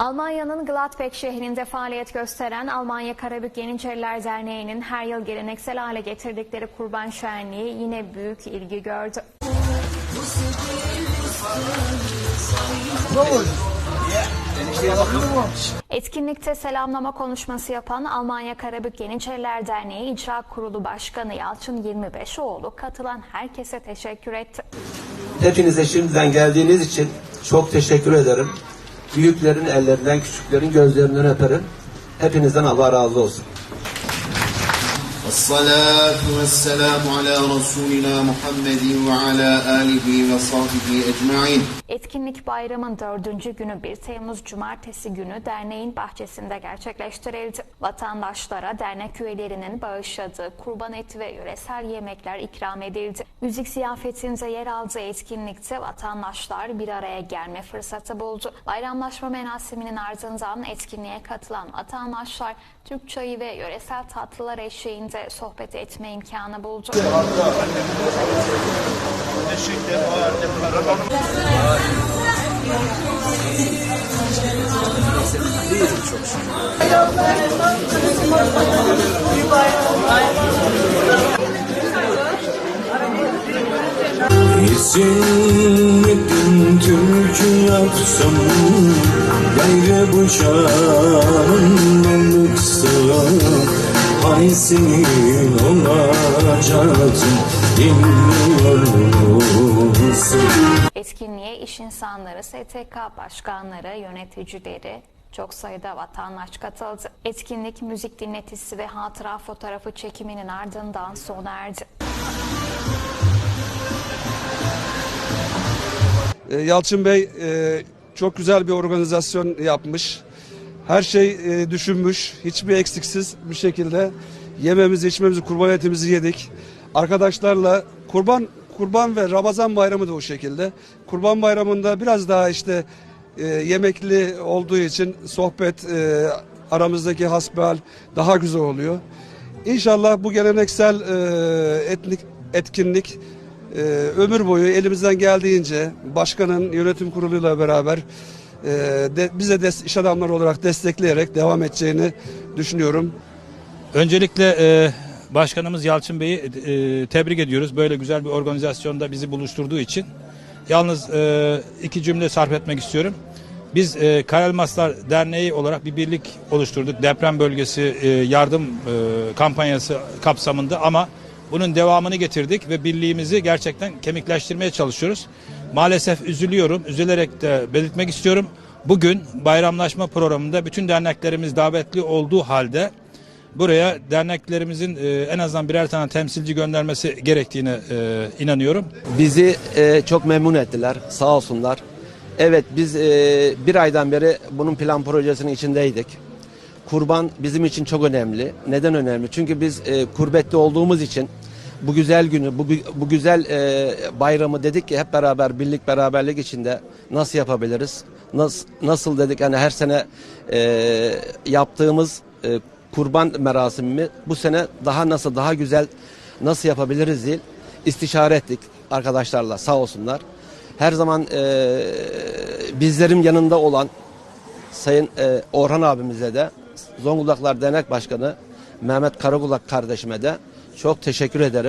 Almanya'nın Gladbeck şehrinde faaliyet gösteren Almanya Karabük Yeniçeriler Derneği'nin her yıl geleneksel hale getirdikleri kurban şenliği yine büyük ilgi gördü. Etkinlikte selamlama konuşması yapan Almanya Karabük Yeniçeriler Derneği İcra Kurulu Başkanı Yalçın 25oğlu katılan herkese teşekkür etti. Hepinize şimdiden geldiğiniz için çok teşekkür ederim. Büyüklerin ellerinden, küçüklerin gözlerinden öperim. Hepinizden Allah razı olsun. الصلاة والسلام على رسولنا محمد وعلى آله وصحبه أجمعين Etkinlik bayramın dördüncü günü 1 Temmuz Cumartesi günü derneğin bahçesinde gerçekleştirildi. Vatandaşlara dernek üyelerinin bağışladığı kurban eti ve yöresel yemekler ikram edildi. Müzik ziyafetinde yer aldığı etkinlikte vatandaşlar bir araya gelme fırsatı buldu. Bayramlaşma merasiminin ardından etkinliğe katılan vatandaşlar Türk çayı ve yöresel tatlılar eşliğinde sohbet etme imkanı buldu. Yesinlikten türkü yapsam Gayrı bıçağın olursa Hay senin olacaksın Bilmiyor musun? Etkinliğe iş insanları, STK başkanları, yöneticileri, çok sayıda vatandaş katıldı. Etkinlik müzik dinletisi ve hatıra fotoğrafı çekiminin ardından sona erdi. E, Yalçın Bey e, çok güzel bir organizasyon yapmış. Her şey e, düşünmüş. Hiçbir eksiksiz bir şekilde yememizi, içmemizi, kurban etimizi yedik. Arkadaşlarla kurban kurban ve Ramazan bayramı da o şekilde. Kurban bayramında biraz daha işte e, yemekli olduğu için sohbet e, aramızdaki hasbihal daha güzel oluyor. İnşallah bu geleneksel e, etnik etkinlik e, ömür boyu elimizden geldiğince başkanın yönetim kuruluyla beraber e, de, bize de iş adamları olarak destekleyerek devam edeceğini düşünüyorum. Öncelikle e, Başkanımız Yalçın Bey'i e, tebrik ediyoruz. Böyle güzel bir organizasyonda bizi buluşturduğu için. Yalnız e, iki cümle sarf etmek istiyorum. Biz e, Karelmaslar Derneği olarak bir birlik oluşturduk. Deprem bölgesi e, yardım e, kampanyası kapsamında ama bunun devamını getirdik ve birliğimizi gerçekten kemikleştirmeye çalışıyoruz. Maalesef üzülüyorum, üzülerek de belirtmek istiyorum. Bugün bayramlaşma programında bütün derneklerimiz davetli olduğu halde buraya derneklerimizin e, en azından birer tane temsilci göndermesi gerektiğine e, inanıyorum. Bizi e, çok memnun ettiler. Sağ olsunlar. Evet biz bir aydan beri bunun plan projesinin içindeydik. Kurban bizim için çok önemli. Neden önemli? Çünkü biz e, kurbette olduğumuz için bu güzel günü, bu, bu güzel e, bayramı dedik ki hep beraber birlik beraberlik içinde nasıl yapabiliriz? Nasıl, nasıl dedik hani her sene e, yaptığımız e, kurban merasimimi bu sene daha nasıl daha güzel nasıl yapabiliriz diye istişare ettik arkadaşlarla sağ olsunlar. Her zaman e, bizlerin yanında olan Sayın e, Orhan abimize de Zonguldaklar Dernek Başkanı Mehmet Karakulak kardeşime de çok teşekkür ederim.